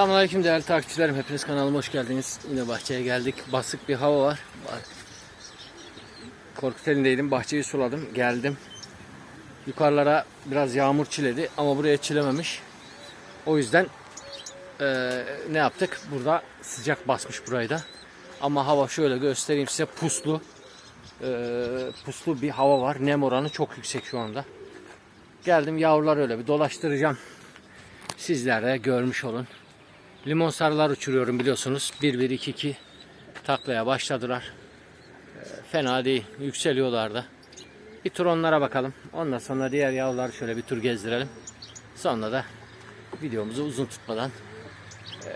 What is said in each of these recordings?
Selamünaleyküm değerli takipçilerim. Hepiniz kanalıma hoş geldiniz. Yine bahçeye geldik. Basık bir hava var. Bak. Korkutelindeydim. Bahçeyi suladım. Geldim. Yukarılara biraz yağmur çiledi ama buraya çilememiş. O yüzden eee, ne yaptık? Burada sıcak basmış burayı da. Ama hava şöyle göstereyim size puslu. Eee, puslu bir hava var. Nem oranı çok yüksek şu anda. Geldim yavrular öyle bir dolaştıracağım. Sizler görmüş olun. Limon sarılar uçuruyorum biliyorsunuz. 1-1-2-2 taklaya başladılar. Ee, Fena değil. Yükseliyorlar da. Bir tur onlara bakalım. Ondan sonra diğer yavruları şöyle bir tur gezdirelim. Sonra da videomuzu uzun tutmadan eee,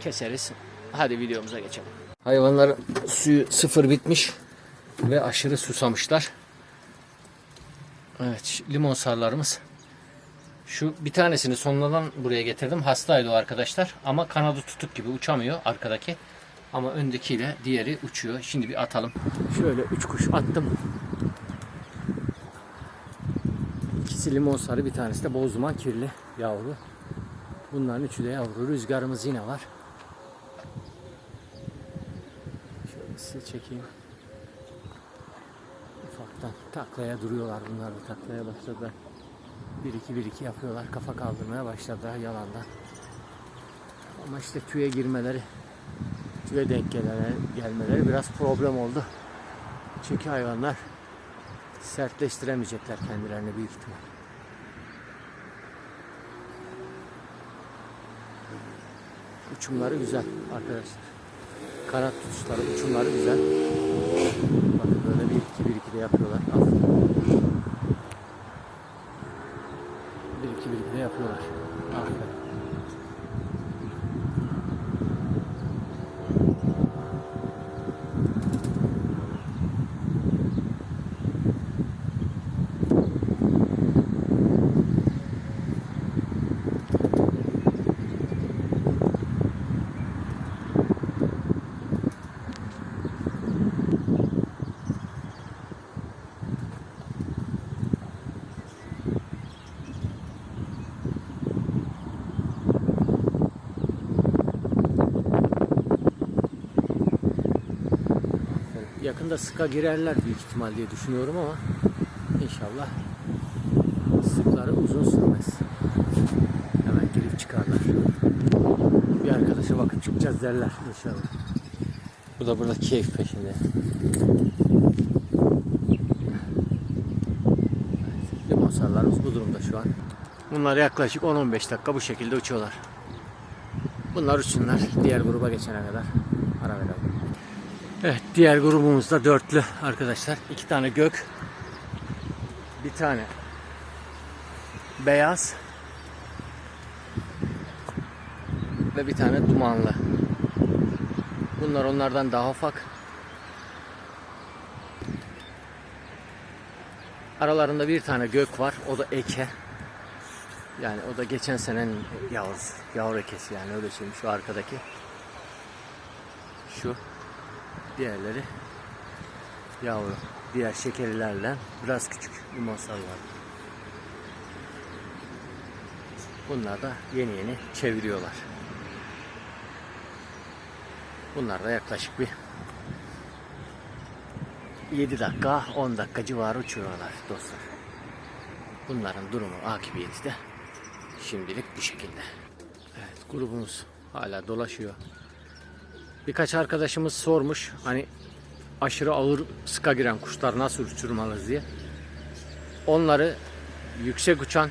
keseriz. Hadi videomuza geçelim. Hayvanların suyu sıfır bitmiş ve aşırı susamışlar. Evet limon sarılarımız şu bir tanesini sonradan buraya getirdim. Hastaydı o arkadaşlar. Ama kanadı tutuk gibi uçamıyor arkadaki. Ama öndekiyle diğeri uçuyor. Şimdi bir atalım. Şöyle üç kuş attım. İkisi limon sarı bir tanesi de bozduman kirli yavru. Bunların üçü de yavru. Rüzgarımız yine var. Şöyle size çekeyim. Ufaktan taklaya duruyorlar bunlar da taklaya başladılar. 1-2-1-2 yapıyorlar. Kafa kaldırmaya başladılar yalandan. Ama işte tüye girmeleri, tüye denk gelmeleri, gelmeleri biraz problem oldu. Çünkü hayvanlar sertleştiremeyecekler kendilerini büyük ihtimal. Uçumları güzel arkadaşlar. Kanat tutuşları, uçumları güzel. Bakın böyle bir iki bir iki de yapıyorlar. Aferin. Bir iki bir Yakında sıka girerler büyük ihtimal diye düşünüyorum ama inşallah sıkları uzun sürmez. Hemen girip çıkarlar. Bir arkadaşa bakıp çıkacağız derler inşallah. Bu da burada keyif peşinde. Limon bu durumda şu an. Bunlar yaklaşık 10-15 dakika bu şekilde uçuyorlar. Bunlar uçsunlar. Diğer gruba geçene kadar ara verelim. Evet diğer grubumuz da dörtlü arkadaşlar. İki tane gök. Bir tane beyaz. Ve bir tane dumanlı. Bunlar onlardan daha ufak. Aralarında bir tane gök var. O da eke. Yani o da geçen senenin yavrusu. Yavru ekesi yani öyle söyleyeyim şu arkadaki. Şu. Diğerleri yavru. Diğer şekerilerle biraz küçük limon sarılar. Bunlar da yeni yeni çeviriyorlar. Bunlar da yaklaşık bir 7 dakika 10 dakika civarı uçuyorlar dostlar. Bunların durumu akıbiyeti de şimdilik bu şekilde. Evet grubumuz hala dolaşıyor. Birkaç arkadaşımız sormuş hani aşırı ağır sıka giren kuşlar nasıl uçurmalıyız diye. Onları yüksek uçan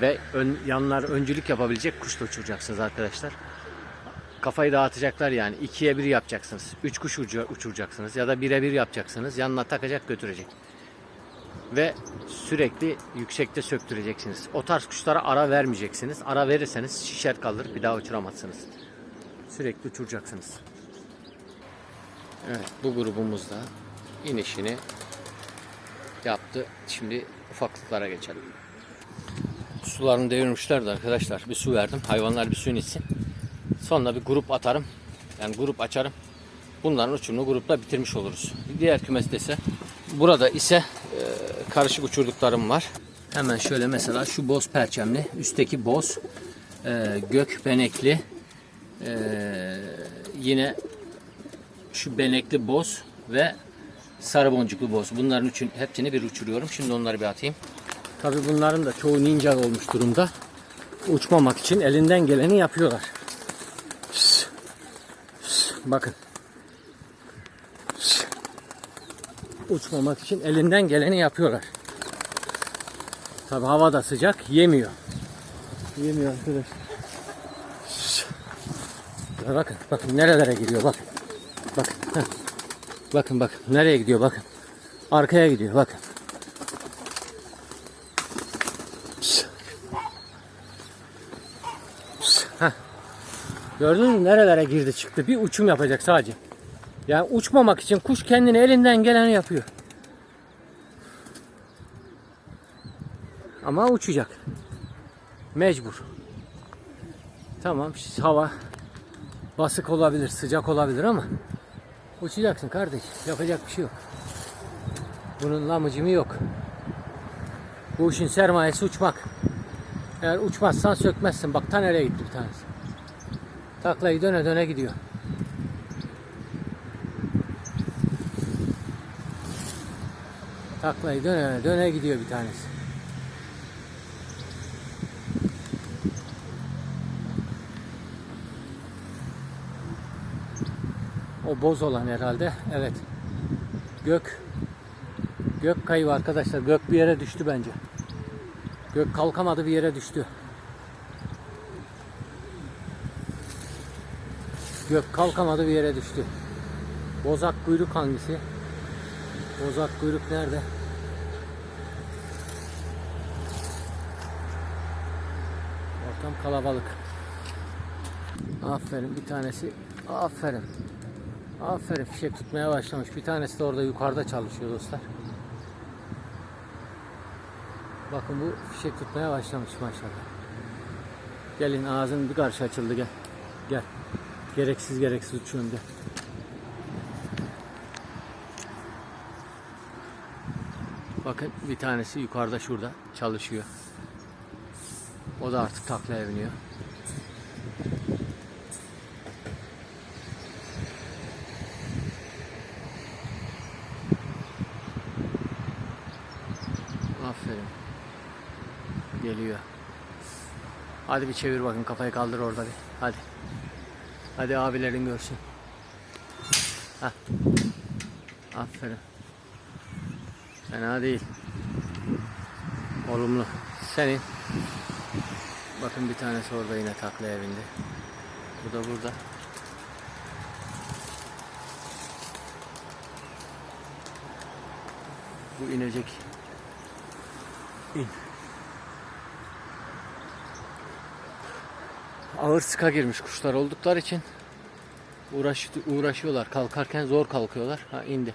ve ön, yanlar öncülük yapabilecek kuşla uçuracaksınız arkadaşlar. Kafayı dağıtacaklar yani. ikiye bir yapacaksınız. Üç kuş uçuracaksınız ya da bire bir yapacaksınız. Yanına takacak götürecek. Ve sürekli yüksekte söktüreceksiniz. O tarz kuşlara ara vermeyeceksiniz. Ara verirseniz şişer kalır bir daha uçuramazsınız. Sürekli uçuracaksınız. Evet bu grubumuz da inişini yaptı. Şimdi ufaklıklara geçelim. Sularını devirmişlerdi arkadaşlar. Bir su verdim. Hayvanlar bir suyun içsin. Sonra bir grup atarım. Yani grup açarım. Bunların uçumunu grupla bitirmiş oluruz. Diğer kümeste ise burada ise e, karışık uçurduklarım var. Hemen şöyle mesela şu boz perçemli. Üstteki boz. e, gök benekli, e, yine şu benekli boz ve sarı boncuklu boz. Bunların üçün hepsini bir uçuruyorum. Şimdi onları bir atayım. Tabii bunların da çoğu ninja olmuş durumda. Uçmamak için elinden geleni yapıyorlar. Bakın. Uçmamak için elinden geleni yapıyorlar. Tabi hava da sıcak yemiyor. Yemiyor arkadaşlar. Bakın bakın nerelere gidiyor bakın. Bakın. Bakın nereye gidiyor bakın. Arkaya gidiyor bakın. Heh. Gördünüz mü nerelere girdi çıktı. Bir uçum yapacak sadece. Yani uçmamak için kuş kendini elinden geleni yapıyor. Ama uçacak. Mecbur. Tamam hava basık olabilir, sıcak olabilir ama uçacaksın kardeş. Yapacak bir şey yok. Bunun lamıcımı yok. Bu işin sermayesi uçmak. Eğer uçmazsan sökmezsin. Bak ta nereye gitti bir tanesi. Taklayı döne döne gidiyor. Taklayı döne döne gidiyor bir tanesi. O boz olan herhalde. Evet. Gök. Gök kayıp arkadaşlar. Gök bir yere düştü bence. Gök kalkamadı bir yere düştü. Gök kalkamadı bir yere düştü. Bozak kuyruk hangisi? Bozak kuyruk nerede? Ortam kalabalık. Aferin bir tanesi. Aferin. Aferin fişek tutmaya başlamış. Bir tanesi de orada yukarıda çalışıyor dostlar. Bakın bu fişek tutmaya başlamış maşallah. Gelin ağzın bir karşı açıldı gel. Gel. Gereksiz gereksiz uçuyorum gel. Bakın bir tanesi yukarıda şurada çalışıyor. O da artık taklaya biniyor. Aferin. Geliyor. Hadi bir çevir bakın kafayı kaldır orada bir. Hadi. Hadi abilerin görsün. Hah. Aferin. Fena değil. Olumlu. Senin. Bakın bir tanesi orada yine taklaya bindi. Bu da burada. Bu inecek. İn. Ağır sıka girmiş kuşlar oldukları için uğraş, uğraşıyorlar. Kalkarken zor kalkıyorlar. Ha indi.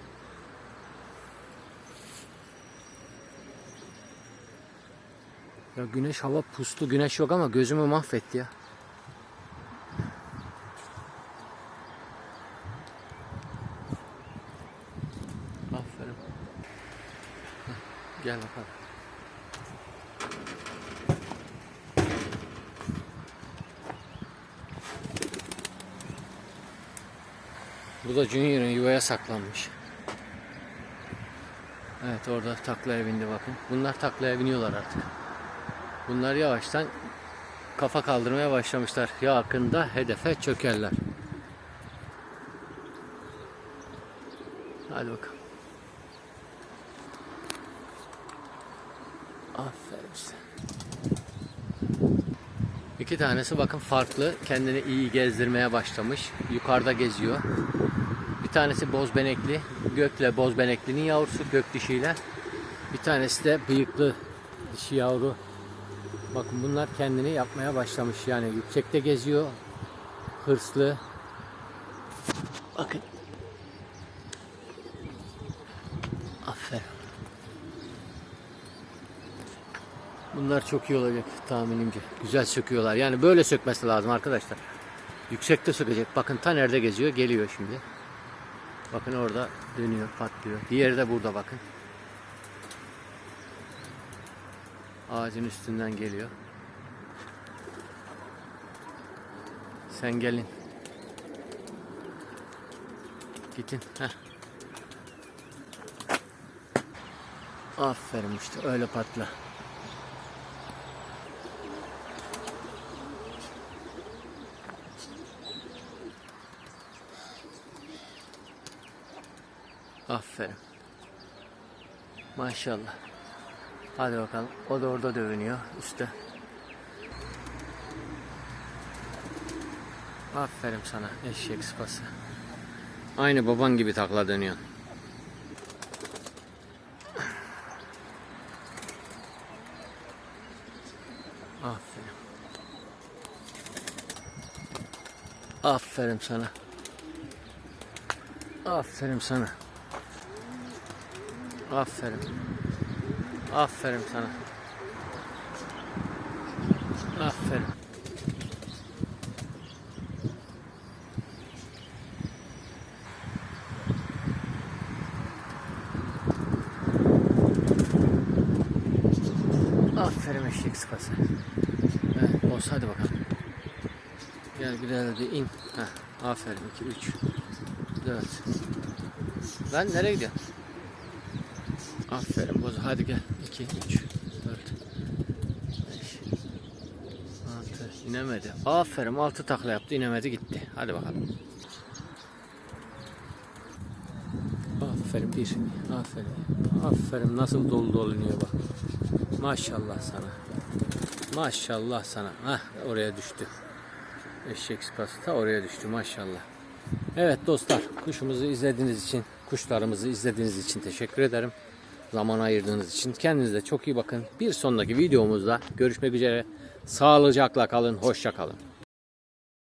Ya güneş hava puslu güneş yok ama gözümü mahvetti ya. Aferin. Gel bakalım. Bu Junior'ın yuvaya saklanmış. Evet orada taklaya bindi bakın. Bunlar taklaya biniyorlar artık. Bunlar yavaştan kafa kaldırmaya başlamışlar. Yakında hedefe çökerler. Hadi bakalım. Aferin. İki tanesi bakın farklı. Kendini iyi gezdirmeye başlamış. Yukarıda geziyor. Bir tanesi boz benekli. Gökle boz beneklinin yavrusu gök dişiyle. Bir tanesi de bıyıklı dişi yavru. Bakın bunlar kendini yapmaya başlamış. Yani yüksekte geziyor. Hırslı. Bakın. Aferin. Bunlar çok iyi olacak tahminimce. Güzel söküyorlar. Yani böyle sökmesi lazım arkadaşlar. Yüksekte sökecek. Bakın ta nerede geziyor. Geliyor şimdi. Bakın orada dönüyor, patlıyor. Diğeri de burada bakın. Ağacın üstünden geliyor. Sen gelin. Gidin. Heh. Aferin işte öyle patla. Aferin. Maşallah. Hadi bakalım. O da orada dövünüyor üstte. Aferin sana eşek sıpası. Aynı baban gibi takla dönüyorsun. Aferin. Aferin sana. Aferin sana. Aferin. Aferin sana. Aferin. Aferin eşek sıpası. Evet boss hadi bakalım. Gel güzel de in. Heh, aferin 2 3 4. Ben nereye gidiyorum? Aferin boz hadi gel 2 3 4 5 6 inemedi. Aferin 6 takla yaptı inemedi gitti. Hadi bakalım. Aferin bir. Aferin. Aferin nasıl dolu dolunuyor bak. Maşallah sana. Maşallah sana. Hah oraya düştü. Eşek sıpası da oraya düştü maşallah. Evet dostlar kuşumuzu izlediğiniz için, kuşlarımızı izlediğiniz için teşekkür ederim. Zaman ayırdığınız için kendinize çok iyi bakın. Bir sonraki videomuzda görüşmek üzere. Sağlıcakla kalın, hoşça kalın.